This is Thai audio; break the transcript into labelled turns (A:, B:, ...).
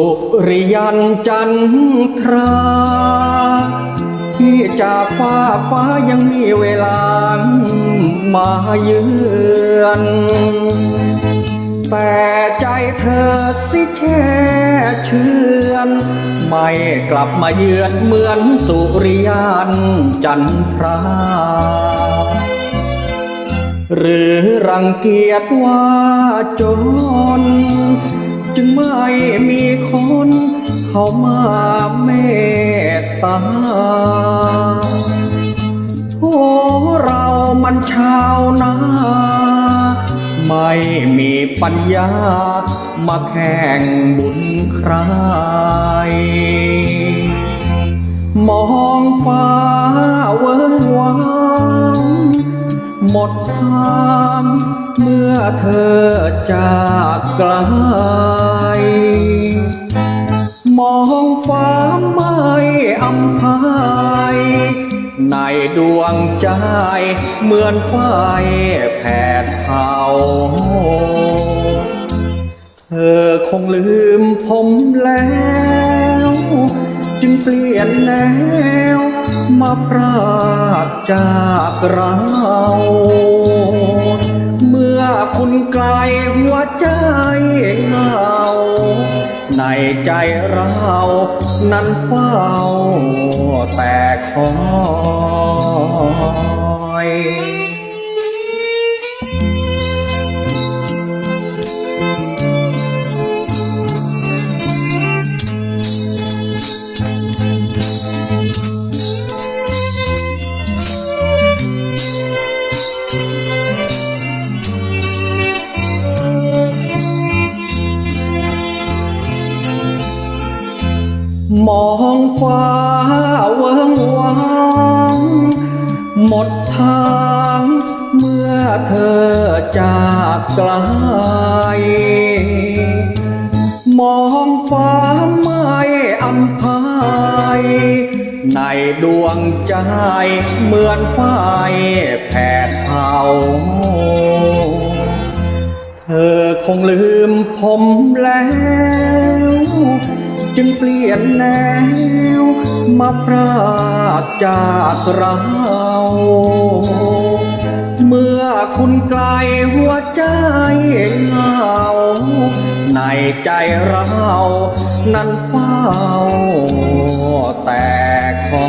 A: ุริยันจันทรา ที่จากฟ้าฟ้ายังมีเวลามาเยือน แต่ใจเธอสิแค่เชื่อน ไม่กลับมาเยือนเหมือนสุริยันจันทรา หรือรังเกียจว่าจน จึงไม่มีคนเข้ามาเมตตาโอ้เรามันชาวนา ไม่มีปัญญามาแข่งบุญใคร มองฟ้าเวิ้งวาง หมดทางเมื่อเธอจากไกล มองฟ้าไม่อำพายในดวงใจเหมือนไฟแผดเผาเธอคงลืมผมแล้ว จึงเปลี่ยนแนว พรากจากเราเมื่อคุณไกลหัวใจเงาในใจเรานั้นเฝ้าแต่คอย มองฟ้าเวิงวางหมดทางเมื่อเธอจากไกล มองฟ้าไม่อำพายในดวงใจเหมือนไฟแผดเผาเธอคงลืมผมแล้ว จึงเปลี่ยนแนว มาพรากจากเรา เมื่อคุณไกลหัวใจเหงาในใจเรา นั้นเฝ้าแต่คอ